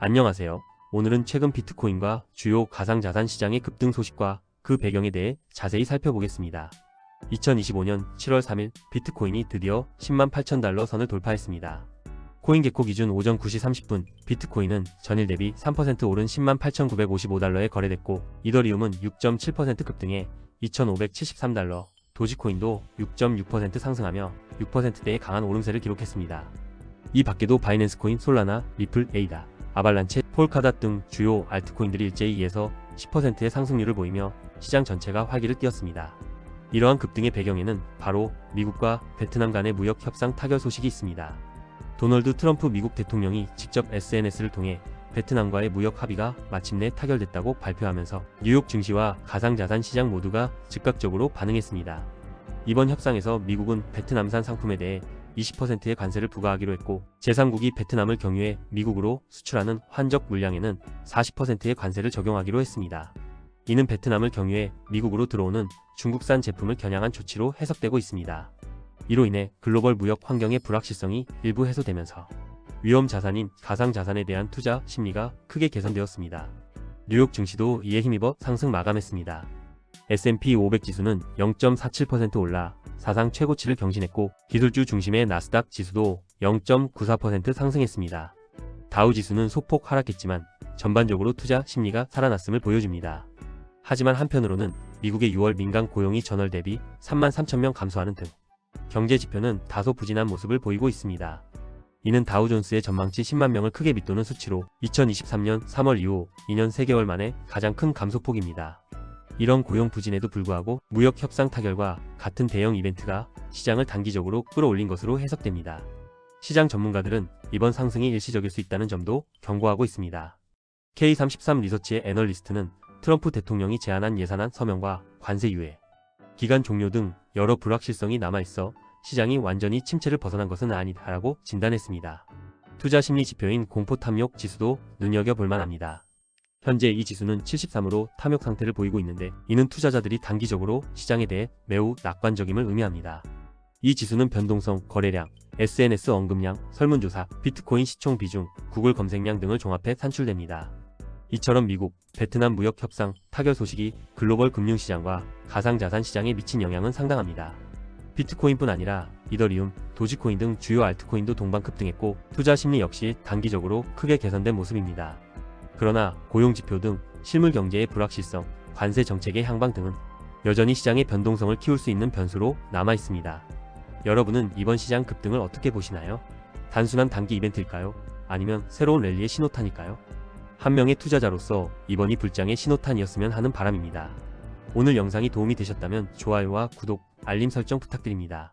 안녕하세요. 오늘은 최근 비트코인과 주요 가상자산 시장의 급등 소식과 그 배경에 대해 자세히 살펴보겠습니다. 2025년 7월 3일 비트코인이 드디어 10만 8천 달러 선을 돌파했습니다. 코인개코 기준 오전 9시 30분 비트코인은 전일 대비 3% 오른 10만 8,955달러에 거래됐고 이더리움은 6.7% 급등해 2,573달러, 도지코인도 6.6% 상승하며 6%대의 강한 오름세를 기록했습니다. 이 밖에도 바이낸스 코인, 솔라나, 리플, 에이다, 아발란체, 폴카닷 등 주요 알트코인들이 일제히 2에서 10%의 상승률을 보이며 시장 전체가 활기를 띄었습니다. 이러한 급등의 배경에는 바로 미국과 베트남 간의 무역 협상 타결 소식이 있습니다. 도널드 트럼프 미국 대통령이 직접 SNS를 통해 베트남과의 무역 합의가 마침내 타결됐다고 발표하면서 뉴욕 증시와 가상자산 시장 모두가 즉각적으로 반응했습니다. 이번 협상에서 미국은 베트남산 상품에 대해 20%의 관세를 부과하기로 했고 제3국이 베트남을 경유해 미국으로 수출하는 환적 물량에는 40%의 관세를 적용하기로 했습니다. 이는 베트남을 경유해 미국으로 들어오는 중국산 제품을 겨냥한 조치로 해석되고 있습니다. 이로 인해 글로벌 무역 환경의 불확실성이 일부 해소되면서 위험 자산인 가상 자산에 대한 투자 심리가 크게 개선되었습니다. 뉴욕 증시도 이에 힘입어 상승 마감했습니다. S&P 500 지수는 0.47% 올라 사상 최고치를 경신했고 기술주 중심의 나스닥 지수도 0.94% 상승했습니다. 다우 지수는 소폭 하락했지만 전반적으로 투자 심리가 살아났음을 보여줍니다. 하지만 한편으로는 미국의 6월 민간 고용이 전월 대비 3만 3천 명 감소하는 등 경제 지표는 다소 부진한 모습을 보이고 있습니다. 이는 다우존스의 전망치 10만 명을 크게 밑도는 수치로 2023년 3월 이후 2년 3개월 만에 가장 큰 감소폭입니다. 이런 고용 부진에도 불구하고 무역 협상 타결과 같은 대형 이벤트가 시장을 단기적으로 끌어올린 것으로 해석됩니다. 시장 전문가들은 이번 상승이 일시적일 수 있다는 점도 경고하고 있습니다. K33 리서치의 애널리스트는 트럼프 대통령이 제안한 예산안 서명과 관세 유예, 기간 종료 등 여러 불확실성이 남아있어 시장이 완전히 침체를 벗어난 것은 아니다라고 진단했습니다. 투자 심리 지표인 공포 탐욕 지수도 눈여겨볼 만합니다. 현재 이 지수는 73으로 탐욕 상태를 보이고 있는데 이는 투자자들이 단기적으로 시장에 대해 매우 낙관적임을 의미합니다. 이 지수는 변동성, 거래량, SNS 언급량, 설문조사, 비트코인 시총 비중, 구글 검색량 등을 종합해 산출됩니다. 이처럼 미국, 베트남 무역 협상 타결 소식이 글로벌 금융시장과 가상자산 시장에 미친 영향은 상당합니다. 비트코인뿐 아니라 이더리움, 도지코인 등 주요 알트코인도 동반 급등했고 투자 심리 역시 단기적으로 크게 개선된 모습입니다. 그러나 고용지표 등 실물 경제의 불확실성, 관세 정책의 향방 등은 여전히 시장의 변동성을 키울 수 있는 변수로 남아 있습니다. 여러분은 이번 시장 급등을 어떻게 보시나요? 단순한 단기 이벤트일까요? 아니면 새로운 랠리의 신호탄일까요? 한 명의 투자자로서 이번이 불장의 신호탄이었으면 하는 바람입니다. 오늘 영상이 도움이 되셨다면 좋아요와 구독, 알림 설정 부탁드립니다.